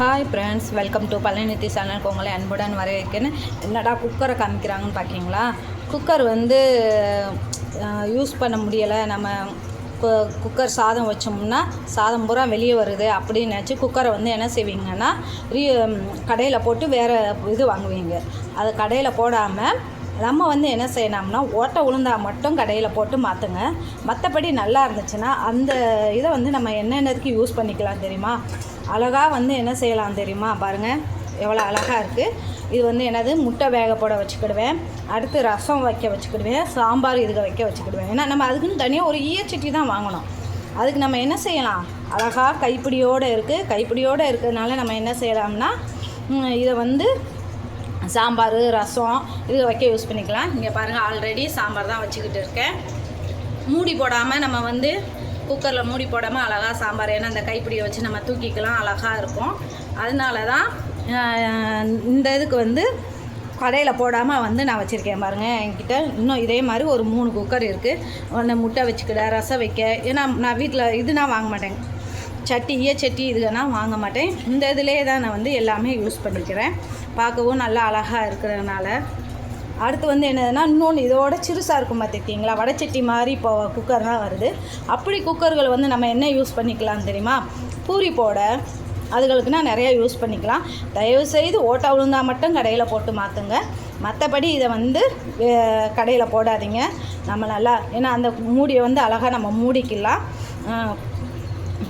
Hi friends welcome to பழனித்தி சேனலுக்கு உங்களை அன்புடன் வரவேற்கேன்னு என்னடா குக்கரை காமிக்கிறாங்கன்னு பார்க்கிங்களா குக்கர் வந்து யூஸ் பண்ண முடியலை. நம்ம குக்கர் சாதம் வச்சோம்னா சாதம் பூரா வெளியே வருது அப்படின்னு நினச்சி குக்கரை வந்து என்ன செய்வீங்கன்னா ரீ கடையில் போட்டு வேறு இது வாங்குவீங்க. அது கடையில் போடாமல் நம்ம வந்து என்ன செய்யணும்னா ஓட்டை உளுந்தா மட்டும் கடையில் போட்டு மாற்றுங்க மற்றபடி நல்லா இருந்துச்சுன்னா அந்த இதை வந்து நம்ம என்னென்னதுக்கு யூஸ் பண்ணிக்கலாம் தெரியுமா? அழகாக வந்து என்ன செய்யலாம் தெரியுமா? பாருங்கள் எவ்வளோ அழகாக இருக்குது இது வந்து என்னது? முட்டை வேக போட வச்சுக்கிடுவேன். அடுத்து ரசம் வைக்க வச்சுக்கிடுவேன். சாம்பார் இதுக்கு வைக்க வச்சுக்கிடுவேன். ஏன்னா நம்ம அதுக்குன்னு தனியாக ஒரு ஈயச்சட்டி தான் வாங்கணும். அதுக்கு நம்ம என்ன செய்யலாம்? அழகாக கைப்பிடியோடு இருக்குது கைப்பிடியோடு இருக்கிறதுனால நம்ம என்ன செய்யலாம்னா இதை வந்து சாம்பார் ரசம் இது வைக்க யூஸ் பண்ணிக்கலாம். இங்கே பாருங்கள் ஆல்ரெடி சாம்பார் தான் வச்சுக்கிட்டு இருக்கேன். மூடி போடாமல் நம்ம வந்து குக்கரில் மூடி போடாமல் அழகாக சாம்பார் ஏன்னா அந்த கைப்பிடியை வச்சு நம்ம தூக்கிக்கலாம் அழகாக இருக்கும். அதனால தான் இந்த இதுக்கு வந்து கடையில் போடாமல் வந்து நான் வச்சுருக்கேன் பாருங்கள் என்கிட்ட. இன்னும் இதே மாதிரி ஒரு மூணு குக்கர் இருக்குது ஒன்று முட்டை வச்சுக்கிட ரசம் வைக்க. ஏன்னா நான் வீட்டில் இது நான் வாங்க மாட்டேங்க சட்டி ஈயச்சட்டி இதுலாம் வாங்க மாட்டேன். இந்த இதிலே தான் நான் வந்து எல்லாமே யூஸ் பண்ணிக்கிறேன். பார்க்கவும் நல்லா அழகாக இருக்கிறதுனால. அடுத்து வந்து என்னதுன்னா இன்னொன்று இதோட சிறுசாக இருக்கும் பார்த்துருக்கீங்களா? வடைச்சட்டி மாதிரி இப்போ குக்கர்லாம் வருது. அப்படி குக்கர்கள் வந்து நம்ம என்ன யூஸ் பண்ணிக்கலாம் தெரியுமா? பூரி போட அதுகளுக்குனா நிறையா யூஸ் பண்ணிக்கலாம். தயவுசெய்து ஓட்டா ஓட்டை மட்டும் கடையில் போட்டு மாற்றுங்க மற்றபடி இதை வந்து கடையில் போடாதீங்க. நம்ம நல்லா ஏன்னா அந்த மூடியை வந்து அழகாக நம்ம மூடிக்கலாம்.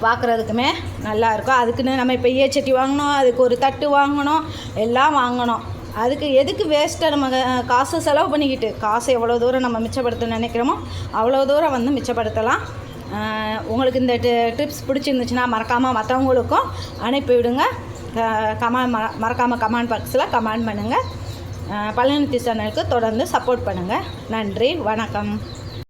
பார்க்குறதுக்குமே நல்லாயிருக்கும் அதுக்குன்னு நம்ம இப்போ ஈயச்சட்டி வாங்கணும் அதுக்கு ஒரு தட்டு வாங்கணும் எல்லாம் வாங்கணும். அதுக்கு எதுக்கு வேஸ்ட்டாக நம்ம காசு செலவு பண்ணிக்கிட்டு? காசு எவ்வளோ தூரம் நம்ம மிச்சப்படுத்த நினைக்கிறோமோ அவ்வளோ தூரம் வந்து மிச்சப்படுத்தலாம். உங்களுக்கு இந்த டிப்ஸ் பிடிச்சிருந்துச்சுன்னா மறக்காமல் மற்றவங்களுக்கும் அனுப்பிவிடுங்க கமெண்ட் மற மறக்காமல் கமெண்ட் பாக்ஸில் கமெண்ட் பண்ணுங்கள் பழனித்தி சேனலுக்கு தொடர்ந்து சப்போர்ட் பண்ணுங்கள் நன்றி வணக்கம்.